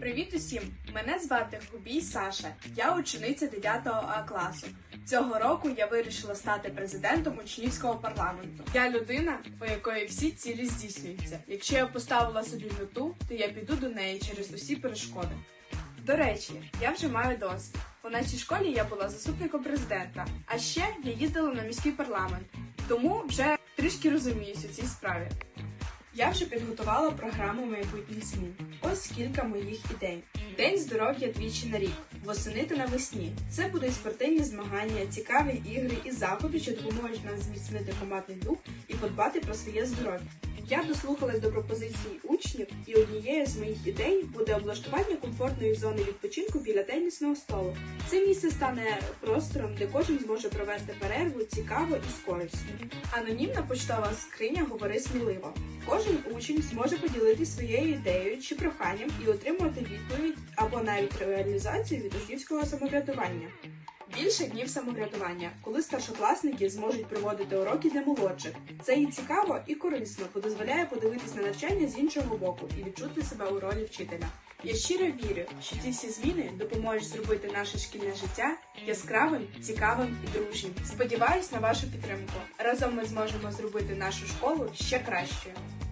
Привіт усім! Мене звати Губій Саша. Я учениця 9 А класу. Цього року я вирішила стати президентом учнівського парламенту. Я людина, у якої всі цілі здійснюються. Якщо я поставила собі мету, то я піду до неї через усі перешкоди. До речі, я вже маю досвід. У нашій школі я була заступником президента, а ще я їздила на міський парламент, тому вже трішки розуміюсь у цій справі. Я вже підготувала програму майбутніх змін. Ось кілька моїх ідей. День здоров'я двічі на рік, восени та навесні. Це будуть спортивні змагання, цікаві ігри і заходи, що допоможуть нам зміцнити командний дух і подбати про своє здоров'я. Я дослухалась до пропозицій учнів, і однією з моїх ідей буде облаштування комфортної зони відпочинку біля тенісного столу. Це місце стане простором, де кожен зможе провести перерву цікаво і з користю. Анонімна почтова скриня говори сміливо. Кожен учень зможе поділитися своєю ідеєю чи проханням і отримувати відповідь або навіть реалізацію від учнівського самоврядування. Більше днів самоврядування, коли старшокласники зможуть проводити уроки для молодших. Це і цікаво, і корисно, бо дозволяє подивитись на навчання з іншого боку і відчути себе у ролі вчителя. Я щиро вірю, що ці всі зміни допоможуть зробити наше шкільне життя яскравим, цікавим і дружнім. Сподіваюсь на вашу підтримку. Разом ми зможемо зробити нашу школу ще кращою.